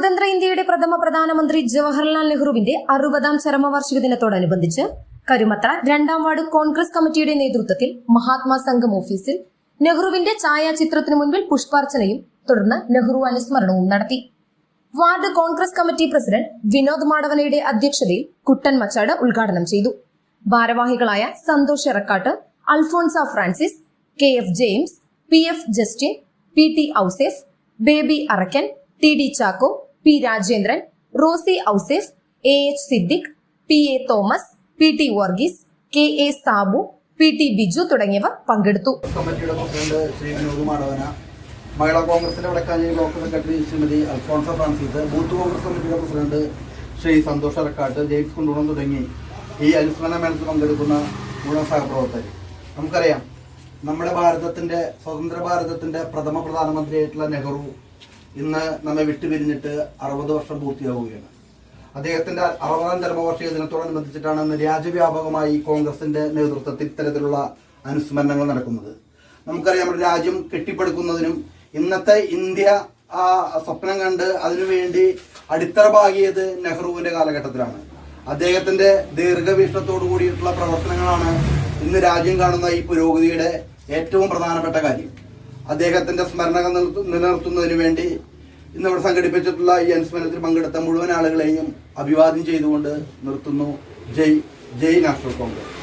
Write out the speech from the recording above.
സ്വതന്ത്ര ഇന്ത്യയുടെ പ്രഥമ പ്രധാനമന്ത്രി ജവഹർലാൽ നെഹ്റുവിന്റെ അറുപതാം ചരമവാർഷിക ദിനത്തോടനുബന്ധിച്ച് കരുമത്ര രണ്ടാം വാർഡ് കോൺഗ്രസ് കമ്മിറ്റിയുടെ നേതൃത്വത്തിൽ മഹാത്മാ സംഘം ഓഫീസിൽ നെഹ്റുവിന്റെ ഛായാചിത്രത്തിനു മുൻപിൽ പുഷ്പാർച്ചനയും തുടർന്ന് നെഹ്റു അനുസ്മരണവും നടത്തി. Ward Congress committee president Vinod മാടവനയുടെ അധ്യക്ഷതയിൽ കുട്ടൻ മച്ചാട് ഉദ്ഘാടനം ചെയ്തു. ഭാരവാഹികളായ Santhosh Erakkattu Alphonsa Francis K F James P F Justin P T Ouseph Baby Arakkan T D Chacko P Rajendran Rosy Ouseph A H Siddique P A Thomas P T Varghese K A Sabu P T Biju തുടങ്ങിയവർ പങ്കെടുത്തു. ശ്രീ മാടവന മഹിളാ കോൺഗ്രസിന്റെ Vadakkanchery block secretary Shrimati Alphonsa Francis booth Congress കമ്മിറ്റിയുടെ president Shri Santhosh അറക്കാട്ട് James Kundoonam തുടങ്ങി ഈ അനുസ്മരണ മേളത്തിൽ പങ്കെടുക്കുന്ന മുഴുവൻ സഹപ്രവർത്തകർ. നമുക്കറിയാം നമ്മുടെ ഭാരതത്തിന്റെ സ്വതന്ത്ര ഭാരതത്തിന്റെ പ്രഥമ പ്രധാനമന്ത്രിയായിട്ടുള്ള നെഹ്റു ഇന്ന് നമ്മെ വിട്ടുപിരിഞ്ഞിട്ട് അറുപത് വർഷം പൂർത്തിയാവുകയാണ്. അദ്ദേഹത്തിന്റെ അറുപതാം ചരമവാർഷിക ദിനത്തോടനുബന്ധിച്ചിട്ടാണ് ഇന്ന് രാജ്യവ്യാപകമായി കോൺഗ്രസിന്റെ നേതൃത്വത്തിൽ ഇത്തരത്തിലുള്ള അനുസ്മരണങ്ങൾ നടക്കുന്നത്. നമുക്കറിയാം നമ്മുടെ രാജ്യം കെട്ടിപ്പടുക്കുന്നതിനും ഇന്നത്തെ ഇന്ത്യ ആ സ്വപ്നം കണ്ട് അതിനുവേണ്ടി അടിത്തറ പാകിയത് നെഹ്റുവിന്റെ കാലഘട്ടത്തിലാണ്. അദ്ദേഹത്തിന്റെ ദീർഘവീക്ഷണത്തോടു കൂടിയിട്ടുള്ള പ്രവർത്തനങ്ങളാണ് ഇന്ന് രാജ്യം കാണുന്ന ഈ പുരോഗതിയുടെ ഏറ്റവും പ്രധാനപ്പെട്ട കാര്യം. അദ്ദേഹത്തിന്റെ സ്മരണകൾ നിലനിർത്തുന്നതിനു നിലനിർത്തുന്നതിന് വേണ്ടി ഇന്ന് ഇവിടെ സംഘടിപ്പിച്ചിട്ടുള്ള ഈ അനുസ്മരണത്തിൽ പങ്കെടുത്ത മുഴുവൻ ആളുകളെയും അഭിവാദ്യം ചെയ്തുകൊണ്ട് നിർത്തുന്നു. ജയ് ജയ് നാഷണൽ കോൺഗ്രസ്.